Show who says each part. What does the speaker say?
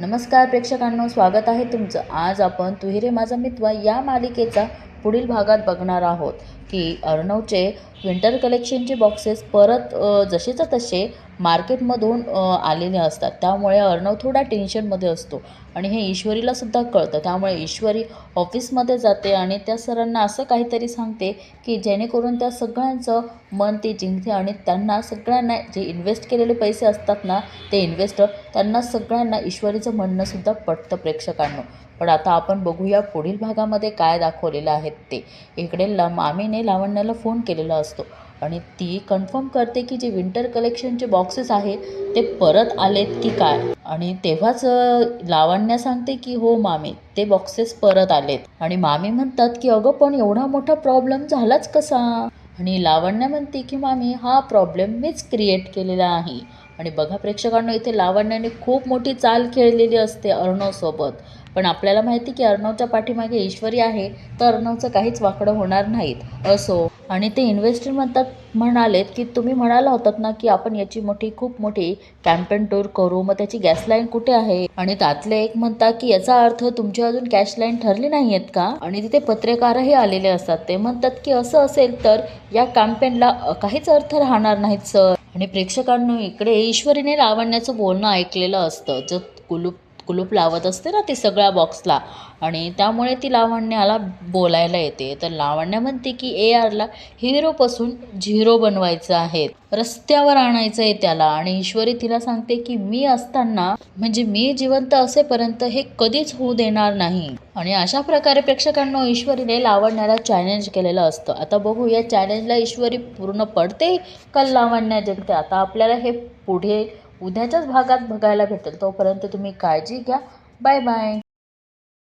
Speaker 1: नमस्कार प्रेक्षकांनो. स्वागत आहे तुमचं. आज आपण तुहिरे माझा मित्र या मालिकेचा पुढील भागात बघणार आहोत की अर्णवचे विंटर कलेक्शनचे बॉक्सेस परत अ, जसेच्या तसे मार्केटमधून आलेले असतात. त्यामुळे अर्णव थोडा टेन्शनमध्ये असतो. आणि हे ईश्वरीला सुद्धा कळतं. त्यामुळे ईश्वरी ऑफिसमध्ये जाते आणि त्या सरांना असं काहीतरी सांगते की जेणेकरून त्या सगळ्यांचं मन ती जिंकते आणि त्यांना सगळ्यांना जे इन्व्हेस्ट केलेले पैसे असतात ना ते इन्व्हेस्टर त्यांना सगळ्यांना ईश्वरीचं म्हणणंसुद्धा पटतं प्रेक्षकांना. पण आता आपण बघूया पुढील भागामध्ये काय दाखवलेलं आहे ते. इकडे ला मामीने लावण्याला फोन केलेला असतो आणि ती कन्फर्म करते की जे विंटर कलेक्शनचे बॉक्सेस आहे ते परत आलेत की काय? आणि तेव्हाच लावण्या सांगते की हो मामी ते बॉक्सेस परत आलेत. आणि मामी म्हणतात की अगं पण एवढा मोठा प्रॉब्लेम झालाच कसा? आणि लावण्य म्हणते की मामी हा प्रॉब्लेम मीच क्रिएट केलेला आहे. आणि बघा प्रेक्षकांनो इथे लावण्याने खूप मोठी चाल खेळलेली असते अर्णवसोबत. पण आपल्याला माहिती की अर्णवच्या पाठीमागे ईश्वरी आहे तर अर्णवचं काहीच वाकडं होणार नाहीत. असो. आणि ते इन्व्हेस्टर म्हणतात म्हणालेत की तुम्ही म्हणाला होतात ना की आपण याची मोठी खूप मोठी कॅम्पेन टूर करू मग त्याची गॅस लाईन कुठे आहे? आणि त्यातले एक म्हणतात की याचा अर्थ तुमची अजून कॅश लाईन ठरली नाही आहेत का? आणि तिथे पत्रकारही आलेले असतात. ते म्हणतात की असं असेल तर या कॅम्पेनला काहीच अर्थ राहणार नाहीत सर आणि प्रेक्षकांनो इकडे ईश्वरीने लावण्याचं बोलणं ऐकलेलं असतं. जर कुलूप कुलूप लावत असते ना ती सगळ्या बॉक्सला आणि त्यामुळे ती लावण्याला बोलायला येते. तर लावण्य म्हणते की ए आरला हिरोपासून झिरो बनवायचं आहे. रस्त्यावर आणायचं आहे त्याला. आणि ईश्वरी तिला सांगते की मी असताना म्हणजे मी जिवंत असेपर्यंत हे कधीच होऊ देणार नाही. आणि अशा प्रकारे प्रेक्षकांना ईश्वरीने लावण्याला चॅलेंज केलेलं असतं. आता बघू या चॅलेंजला ईश्वरी पूर्ण पडते का लावण्या जिंकते आता आपल्याला हे पुढे उद्याच्याच भागात बघायला भेटेल. तोपर्यंत तुम्ही काळजी घ्या. Bye bye.